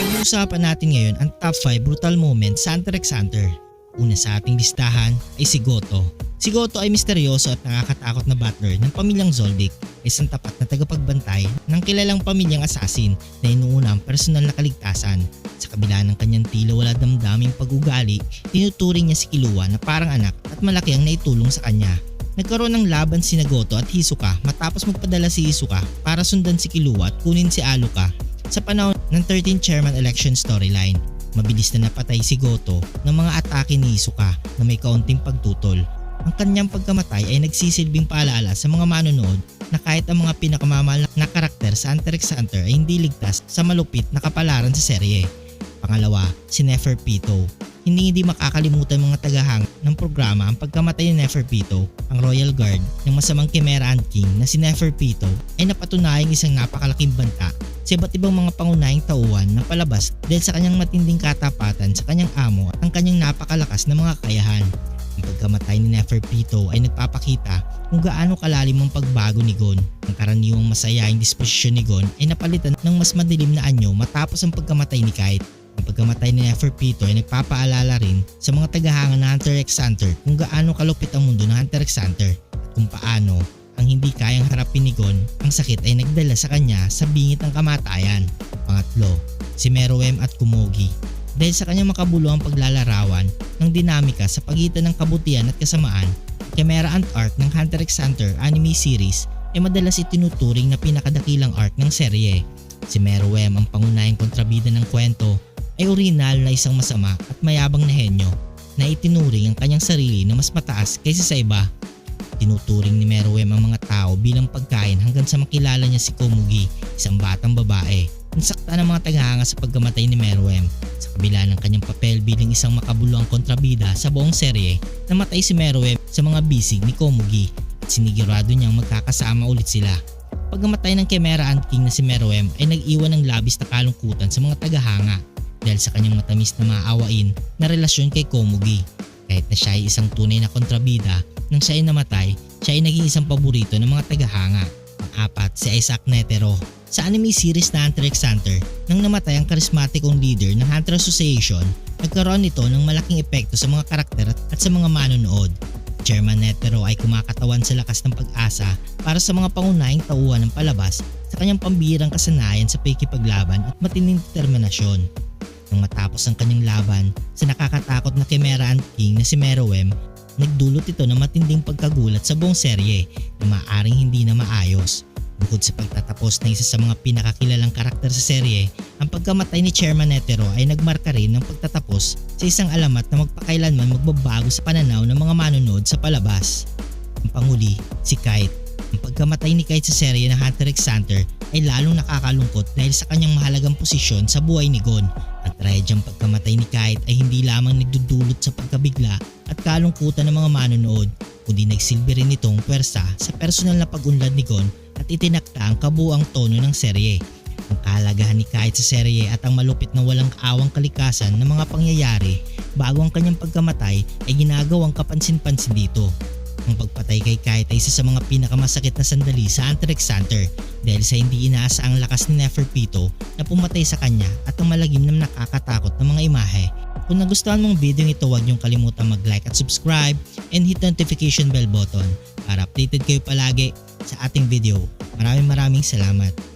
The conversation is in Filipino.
Pag-uusapan natin ngayon ang top 5 brutal moments sa Hunter x Hunter. Una sa ating listahan ay si Goto. Si Goto ay misteryoso at nakakatakot na butler ng pamilyang Zoldyck, isang tapat na tagapagbantay ng kilalang pamilyang assassin na inuuna ang personal na kaligtasan. Sa kabila ng kanyang tila wala damdaming pag-ugali, tinuturing niya si Killua na parang anak at malaki ang naitulong sa kanya. Nagkaroon ng laban si Nagoto at Hisoka matapos magpadala si Hisoka para sundan si Killua at kunin si Aluka sa panahon ng 13th chairman election storyline. Mabilis na napatay si Goto ng mga atake ni Hisoka na may kaunting pagtutol. Ang kanyang pagkamatay ay nagsisilbing paalala sa mga manonood na kahit ang mga pinakamamahal na karakter sa Hunter x Hunter ay hindi ligtas sa malupit na kapalaran sa serye. Pangalawa, si Neferpito. Hindi hindi makakalimutan mga tagahanga ng programa ang pagkamatay ni Neferpito, ang Royal Guard ng masamang Chimera Ant King na si Neferpito ay napatunayang isang napakalaking banta sa iba't ibang mga pangunahing tauhan na palabas dahil sa kanyang matinding katapatan sa kanyang amo at ang kanyang napakalakas na mga kakayahan. Ang pagkamatay ni Neferpito ay nagpapakita kung gaano kalalim ang pagbago ni Gon. Ang karaniwang masayahing disposisyon ni Gon ay napalitan ng mas madilim na anyo matapos ang pagkamatay ni Kite. Pagkamatay ni Neferpito ay nagpapaalala rin sa mga tagahanga ng Hunter x Hunter kung gaano kalupit ang mundo ng Hunter x Hunter at kung paano ang hindi kayang harapin ni Gon ang sakit ay nagdala sa kanya sa bingit ng kamatayan. Pangatlo, si Meruem at Kumogi. Dahil sa kanyang makabuluhang paglalarawan ng dinamika sa pagitan ng kabutihan at kasamaan, Chimera Ant arc ng Hunter x Hunter anime series ay madalas itinuturing na pinakadakilang arc ng serye. Si Meruem ang pangunahing kontrabida ng kwento ay original na isang masama at mayabang na henyo na itinuring ang kanyang sarili na mas mataas kaysa sa iba. Tinuturing ni Meruem ang mga tao bilang pagkain hanggang sa makilala niya si Komugi, isang batang babae. Nasakta ng mga tagahanga sa pagkamatay ni Meruem. Sa kabila ng kanyang papel bilang isang makabuluhang kontrabida sa buong serye, namatay si Meruem sa mga bisig ni Komugi at sinigurado niyang magkakasama ulit sila. Pagkamatay ng Chimera Ant King na si Meruem ay nag-iwan ng labis na kalungkutan sa mga tagahanga dahil sa kanyang matamis na maawain na relasyon kay Komugi. Kahit na siya ay isang tunay na kontrabida, nang siya ay namatay, siya ay naging isang paborito ng mga tagahanga. Pang-apat, si Isaac Netero. Sa anime series na Hunter x Hunter, nang namatay ang karismatikong leader ng Hunter Association, nagkaroon nito ng malaking epekto sa mga karakter at sa mga manonood. Chairman Netero ay kumakatawan sa lakas ng pag-asa para sa mga pangunahing tauhan ng palabas sa kanyang pambihirang kasanayan sa pakikipaglaban at matinding determinasyon. Nang matapos ang kanyang laban sa nakakatakot na Chimera Ant King na si Meruem, nagdulot ito ng matinding pagkagulat sa buong serye na maaring hindi na maayos. Bukod sa pagtatapos ng isa sa mga pinakakilalang karakter sa serye, ang pagkamatay ni Chairman Netero ay nagmarka rin ng pagtatapos sa isang alamat na magpakailanman magbabago sa pananaw ng mga manonood sa palabas. Ang panghuli, si Kite. Ang pagkamatay ni Kite sa serye ng Hunter x Hunter ay lalong nakakalungkot dahil sa kanyang mahalagang posisyon sa buhay ni Gon. Ang trahedyang pagkamatay ni Kite ay hindi lamang nagdudulot sa pagkabigla at kalungkutan ng mga manonood, kundi nagsilbi rin itong pwersa sa personal na pag-unlad ni Gon at itinakta ang kabuang tono ng serye. Ang kahalagahan ni Kite sa serye at ang malupit na walang kaawang kalikasan ng mga pangyayari bago ang kanyang pagkamatay ay ginagawang kapansin-pansin dito. Ang pagpatay kay Kite ay isa sa mga pinakamasakit na sandali sa Hunter x Hunter dahil sa hindi inaasa ang lakas ni Neferpito na pumatay sa kanya at ang malagim na nakakatakot na mga imahe. Kung nagustuhan mong video ito huwag niyong kalimutan mag-like at subscribe and hit notification bell button para updated kayo palagi sa ating video. Maraming maraming salamat.